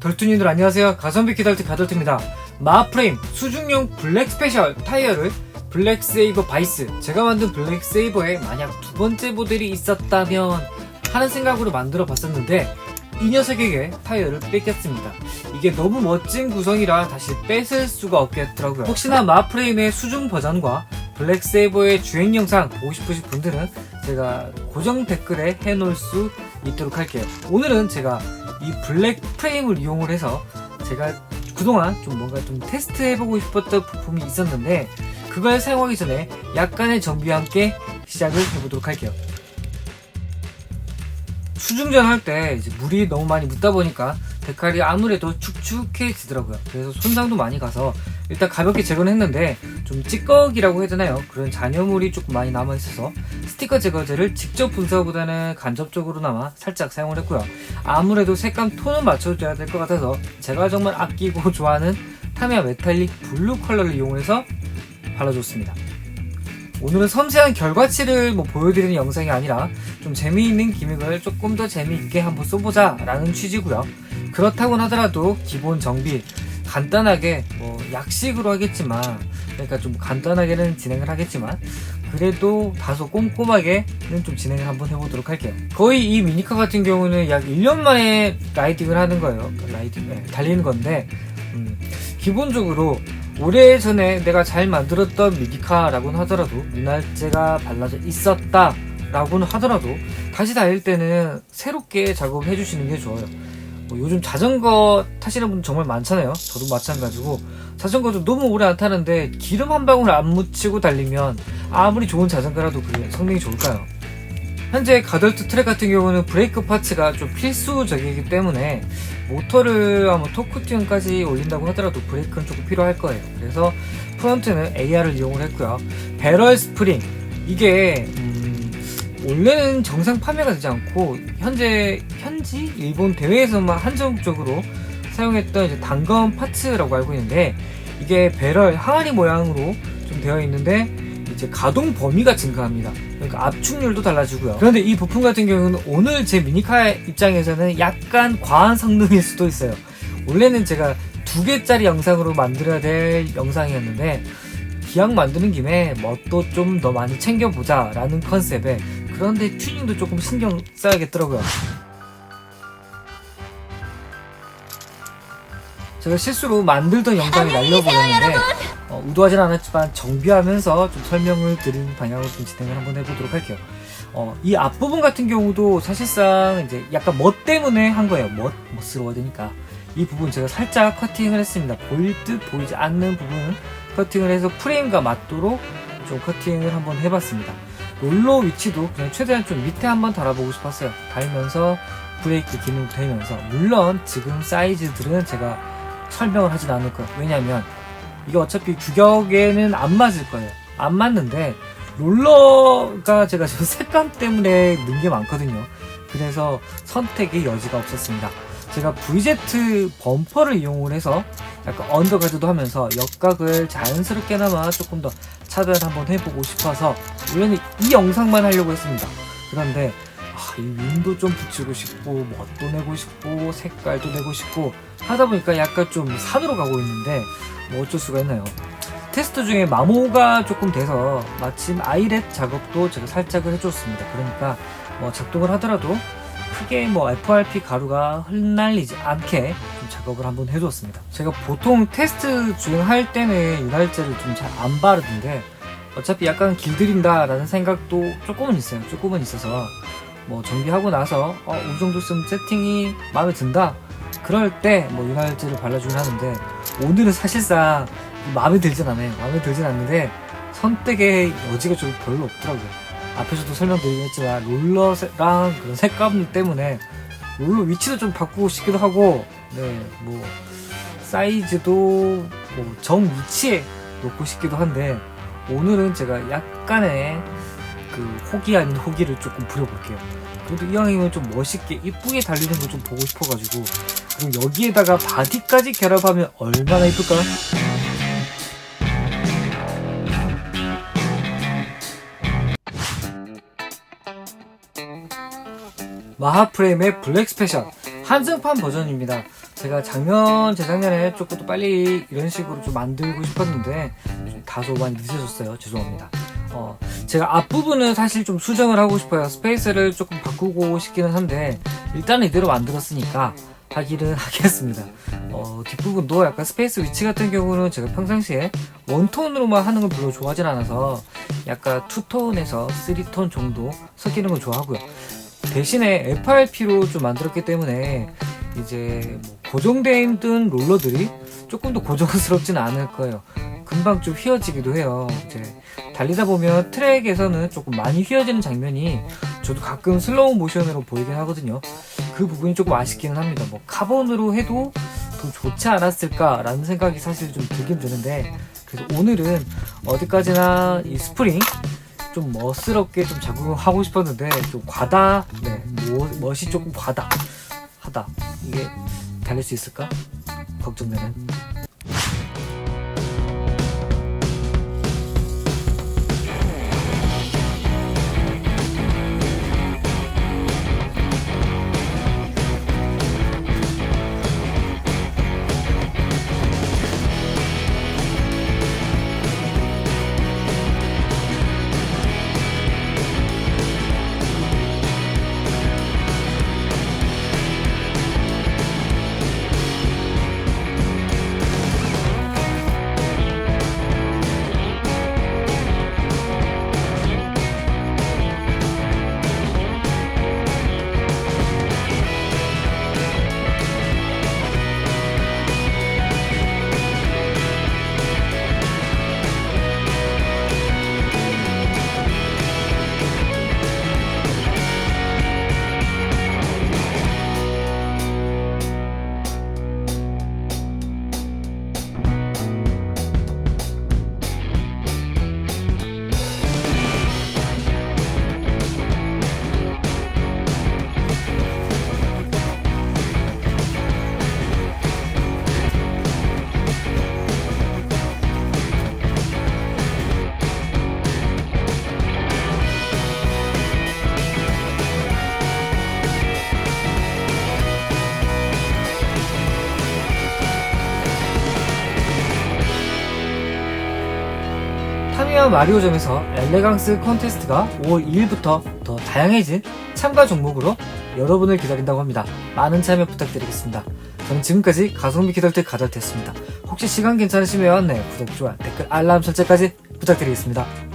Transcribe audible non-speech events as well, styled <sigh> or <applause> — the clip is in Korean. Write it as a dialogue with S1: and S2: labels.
S1: 덜투님들 안녕하세요. 가성비 키덜트 가덜트입니다. 마프레임 수중용 블랙 스페셜 타이어를 블랙 세이버 바이스 제가 만든 블랙 세이버에 만약 두 번째 모델이 있었다면 하는 생각으로 만들어 봤었는데 이 녀석에게 타이어를 뺏겼습니다. 이게 너무 멋진 구성이라 다시 뺏을 수가 없겠더라고요. 혹시나 마프레임의 수중 버전과 블랙 세이버의 주행 영상 보고 싶으신 분들은 제가 고정 댓글에 해놓을 수 있도록 할게요. 오늘은 제가 이 블랙 프레임을 이용을 해서 제가 그동안 좀 뭔가 좀 테스트해보고 싶었던 부품이 있었는데 그걸 사용하기 전에 약간의 정비와 함께 시작을 해보도록 할게요. 수중전 할 때 이제 물이 너무 많이 묻다 보니까 데칼이 아무래도 축축해지더라고요. 그래서 손상도 많이 가서 일단 가볍게 제거는 했는데 좀 찌꺼기라고 해야 되나요? 그런 잔여물이 조금 많이 남아 있어서 스티커 제거제를 직접 분사보다는 간접적으로나마 살짝 사용을 했고요. 아무래도 색감 톤은 맞춰줘야 될 것 같아서 제가 정말 아끼고 <laughs> 좋아하는 타미야 메탈릭 블루 컬러를 이용해서 발라줬습니다. 오늘은 섬세한 결과치를 뭐 보여드리는 영상이 아니라 좀 재미있는 기믹을 조금 더 재미있게 한번 써보자 라는 취지고요. 그렇다고 하더라도 기본 정비 간단하게 뭐 약식으로 하겠지만 그러니까 좀 간단하게는 진행을 하겠지만 그래도 다소 꼼꼼하게는 좀 진행을 한번 해보도록 할게요. 거의 이 미니카 같은 경우는 약 1년 만에 라이딩을 하는 거예요. 라이딩 네, 달리는 건데 음, 기본적으로 오래 전에 내가 잘 만들었던 미디카라고는 하더라도 윤활제가 발라져 있었다 라고는 하더라도 다시 달릴 때는 새롭게 작업을 해주시는 게 좋아요. 뭐 요즘 자전거 타시는 분 정말 많잖아요. 저도 마찬가지고 자전거도 너무 오래 안 타는데 기름 한 방울 안 묻히고 달리면 아무리 좋은 자전거라도 그게 성능이 좋을까요? 현재 가덜트 트랙 같은 경우는 브레이크 파츠가 좀 필수적이기 때문에 모터를 아마 토크 튠까지 올린다고 하더라도 브레이크는 조금 필요할 거예요. 그래서 프론트는 AR을 이용을 했고요. 배럴 스프링 이게 음, 원래는 정상 판매가 되지 않고 현재 현지 일본 대회에서만 한정적으로 사용했던 이제 단검 파츠라고 알고 있는데 이게 배럴 항아리 모양으로 좀 되어 있는데 이제 가동 범위가 증가합니다. 그러니까 압축률도 달라지고요. 그런데 이 부품 같은 경우는 오늘 제 미니카 입장에서는 약간 과한 성능일 수도 있어요. 원래는 제가 두 개짜리 영상으로 만들어야 될 영상이었는데 기왕 만드는 김에 뭣도 좀 더 많이 챙겨보자 라는 컨셉에 그런데 튜닝도 조금 신경 써야겠더라고요. 제가 실수로 만들던 영상이 날려버렸는데 어, 의도하진 않았지만 정비하면서 좀 설명을 드리는 방향으로 좀 진행을 한번 해보도록 할게요. 어, 이 앞부분 같은 경우도 사실상 이제 약간 멋 때문에 한 거예요. 멋, 멋스러워야 되니까. 이 부분 제가 살짝 커팅을 했습니다. 보일 듯 보이지 않는 부분 커팅을 해서 프레임과 맞도록 좀 커팅을 한번 해봤습니다. 롤러 위치도 그냥 최대한 좀 밑에 한번 달아보고 싶었어요. 달면서 브레이크 기능도 되면서 물론 지금 사이즈들은 제가 설명을 하진 않을 거예요. 왜냐면 이게 어차피 규격에는 안 맞을 거예요. 안 맞는데 롤러가 제가 저 <laughs> 색감 때문에 넣은 게 많거든요. 그래서 선택의 여지가 없었습니다. 제가 VZ 범퍼를 이용을 해서 약간 언더가드도 하면서 역각을 자연스럽게나마 조금 더 차별 한번 해보고 싶어서 원래는 이 영상만 하려고 했습니다. 그런데 아, 이 윈도 좀 붙이고 싶고 멋도 내고 싶고 색깔도 내고 싶고 하다 보니까 약간 좀 산으로 가고 있는데 뭐 어쩔 수가 있나요. 테스트 중에 마모가 조금 돼서 마침 아이랩 작업도 제가 살짝을 해줬습니다. 그러니까 뭐 작동을 하더라도 크게 뭐 FRP 가루가 흩날리지 않게 좀 작업을 한번 해줬습니다. 제가 보통 테스트 주행할 때는 윤활제를 좀 잘 안 바르던데 어차피 약간 길들인다라는 생각도 조금은 있어요. 조금은 있어서 뭐 정비하고 나서 어, 이 정도 쓰면 세팅이 마음에 든다. 그럴 때뭐 윤활제를 발라주긴 하는데 오늘은 사실상 마음에 들진 않아요. 마음에 들진 않는데 선택의 여지가 좀 별로 없더라고요. 앞에서도 설명드리긴 했지만 롤러랑 그런 색감 때문에 롤러 위치도 좀 바꾸고 싶기도 하고 네뭐 사이즈도 뭐 정 위치에 놓고 싶기도 한데 오늘은 제가 약간의 그 호기 아닌 호기를 조금 부려볼게요. 그래도 이왕이면 좀 멋있게 이쁘게 달리는 거좀 보고 싶어가지고 그리고 여기에다가 바디까지 결합하면 얼마나 이쁠까? 마하프레임의 블랙 스페셜 한정판 버전입니다. 제가 작년, 재작년에 조금 더 빨리 이런 식으로 좀 만들고 싶었는데 좀 다소 많이 늦어졌어요. 죄송합니다. 어, 제가 앞부분은 사실 좀 수정을 하고 싶어요. 스페이스를 조금 바꾸고 싶기는 한데 일단은 이대로 만들었으니까 하기는 <laughs> 하겠습니다. 어, 뒷부분도 약간 스페이스 위치 같은 경우는 제가 평상시에 원톤으로만 하는 걸 별로 좋아하진 않아서 약간 투톤에서 3톤 정도 섞이는 걸 좋아하고요. 대신에 FRP로 좀 만들었기 때문에 이제 뭐 고정되어 있는 롤러들이 조금 더 고정스럽지는 않을 거예요. 금방 좀 휘어지기도 해요. 이제 달리다 보면 트랙에서는 조금 많이 휘어지는 장면이 저도 가끔 슬로우 모션으로 보이긴 하거든요. 그 부분이 조금 아쉽기는 합니다. 뭐 카본으로 해도 더 좋지 않았을까라는 생각이 사실 좀 들긴 드는데 그래서 오늘은 어디까지나 이 스프링 좀 멋스럽게 좀 작용하고 싶었는데 좀 과다 네 뭐- 멋이 조금 과다 하다 이게 달릴 수 있을까 걱정되는 마리오점에서 엘레강스 콘테스트가 5월 2일부터 더 다양해진 참가 종목으로 여러분을 기다린다고 합니다. 많은 참여 부탁드리겠습니다. 저는 지금까지 가성비 기다릴 가잘됐습니다. 혹시 시간 괜찮으시면 네, 구독, 좋아요, 댓글, 알람 설정까지 부탁드리겠습니다.